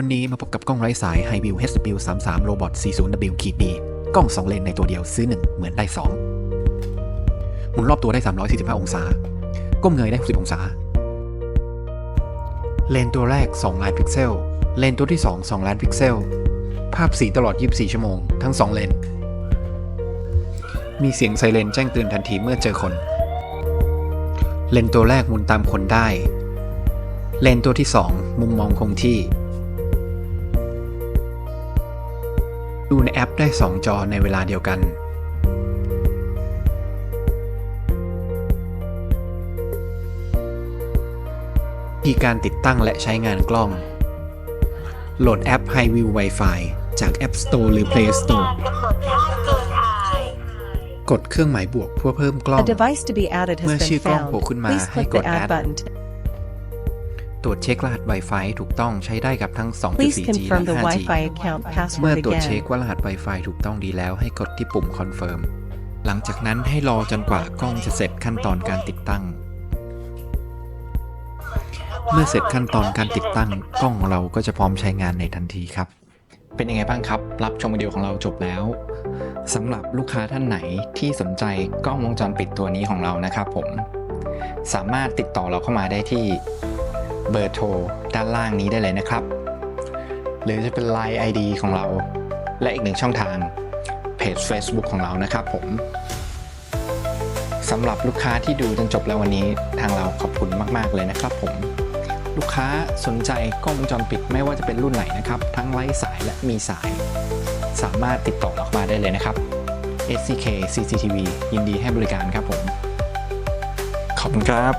วันนี้มาพบกับกล้องไร้สาย Highview HW33 Robot 40W ขีด B กล้อง 2 เลนในตัวเดียวซื้อ 1 เหมือนได้ 2 หมุนรอบตัวได้ 345 องศา ก้มเงยได้ 60 องศา เลนตัวแรก 2 ล้านพิกเซล เลนตัวที่ 2 2 ล้านพิกเซล ภาพสีตลอด 24 ชั่วโมง ทั้ง 2 เลน มีเสียงไซเรนแจ้งเตือนทันทีเมื่อเจอคน เลนตัวแรกมุนตามคนได้ เลนตัวที่ 2 มุมมองคงที่ ดูในแอปได้ 2 จอในเวลาเดียวกันวิธีการติดตั้งและใช้งานกล้อง โหลดแอป HiView Wi-Fi จาก App Store หรือ Play Store กดเครื่องหมายบวกเพื่อเพิ่มกล้อง เมื่อชื่อกล้องโผล่ขึ้นมาให้กด add button. ตรวจเช็ครหัส Wi-Fi ถูกต้องใช้ได้กับทั้ง Please 2.4G confirm และ the 5G Wi-Fi account เมื่อ password ตรวจเช็ค again. ว่ารหัส Wi-Fi ถูกต้องดีแล้วให้กดที่ปุ่ม Confirm หลังจากนั้นให้รอจนกว่ากล้องจะเสร็จขั้นตอนการติดตั้ง เมื่อเสร็จขั้นตอนการติดตั้ง กล้องของเราก็จะพร้อมใช้งานในทันทีครับ เป็นยังไงบ้างครับ รับชมวิดีโอของเราจบแล้วสำหรับลูกค้าท่านไหนที่สนใจกล้องวงจรปิดตัวนี้ของเรานะครับผม สามารถติดต่อเราเข้ามาได้ที่ เบอร์โทรด้านล่างนี้ได้เลยนะครับ หรือจะเป็น Line ID ของเรา และอีกหนึ่งช่องทางเพจ Facebook ของเรานะครับผมสำหรับลูกค้าที่ดูจนจบแล้ววันนี้ทางเราขอบคุณมาก ๆ เลยนะครับผม ลูกค้าสนใจกล้องวงจรปิดไม่ว่าจะเป็นรุ่นไหนนะครับ ทั้งไร้สายและมีสาย สามารถติดต่อเราเข้ามาได้เลยนะครับ SCK CCTV ยินดีให้บริการครับผม ขอบคุณครับ